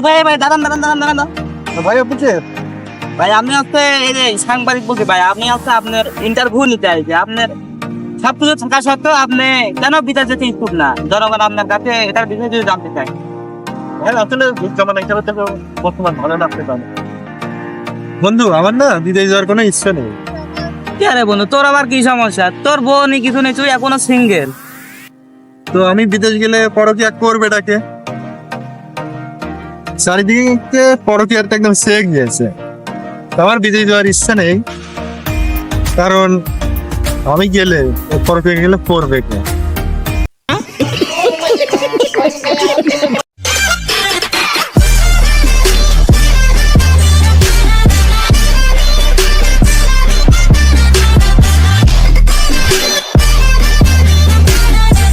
ভাই ভাই দাঁড়ান দাঁড়ান দাঁড়ান দাঁড়ান। ভাই ভাই হচ্ছে এই যে সাংবাদিক বলছি ভাই হচ্ছে আপনার ইন্টারভিউ নিতে আসছে আপনার সব কিছু থাকা সত্ত্বেও আপনি কেন বিদেশ যেতে ইচ্ছুক না? জনগণ আপনার কাছে এটার বিষয়ে যদি জানতে চাই হ্যাঁ আসলে জামানা হিসাবে থেকে বর্তমান ভালো লাগতে পারে বন্ধু আমার না বিদেশ যাওয়ার কোনো ইচ্ছা নেই। কি আরে বন্ধু তোর আবার কি সমস্যা? তোর নি কিছু নেই তুই এখনও সিঙ্গেল তো আমি বিদেশ গেলে পরকিয়া করবে ডাকে চারিদিকে পরকিয়ারটা একদম শেখ গিয়েছে আমার বিজয়ী দেওয়ার ইচ্ছা নেই, কারণ আমি গেলে, পরকিয়া গেলে পড়বে কে?